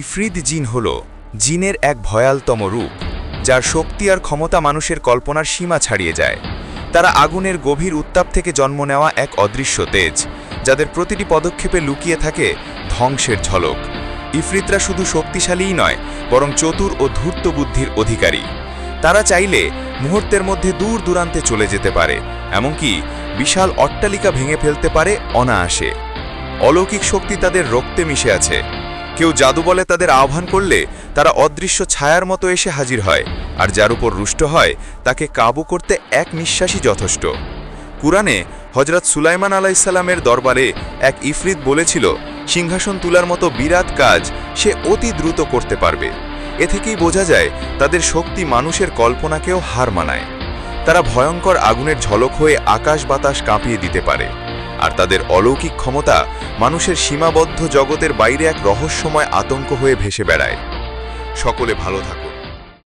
ইফরিদ জিন হল জিনের এক ভয়ালতম রূপ, যার শক্তি আর ক্ষমতা মানুষের কল্পনার সীমা ছাড়িয়ে যায়। তারা আগুনের গভীর উত্তাপ থেকে জন্ম নেওয়া এক অদৃশ্য তেজ, যাদের প্রতিটি পদক্ষেপে লুকিয়ে থাকে ধ্বংসের ঝলক। ইফরিতরা শুধু শক্তিশালীই নয়, বরং চতুর ও ধূর্ত বুদ্ধির অধিকারী। তারা চাইলে মুহূর্তের মধ্যে দূর দূরান্তে চলে যেতে পারে, এমনকি বিশাল অট্টালিকা ভেঙে ফেলতে পারে অনায়াসে। অলৌকিক শক্তি তাদের রক্তে মিশে আছে। কেউ জাদু বলে তাদের আহ্বান করলে তারা অদৃশ্য ছায়ার মতো এসে হাজির হয়, আর যার উপর রুষ্ট হয়, তাকে কাবু করতে এক নিঃশ্বাসই যথেষ্ট। কুরআনে হজরত সুলাইমান আলাইসাল্লামের দরবারে এক ইফরিত বলেছিল, সিংহাসন তুলার মতো বিরাট কাজ সে অতি দ্রুত করতে পারবে। এ থেকেই বোঝা যায়, তাদের শক্তি মানুষের কল্পনাকেও হার মানায়। তারা ভয়ঙ্কর আগুনের ঝলক হয়ে আকাশ বাতাস কাঁপিয়ে দিতে পারে। আর তাদের অলৌকিক ক্ষমতা মানুষের সীমাবদ্ধ জগতের বাইরে এক রহস্যময় আতঙ্ক হয়ে ভেসে বেড়ায়। সকলে ভালো থাকুন।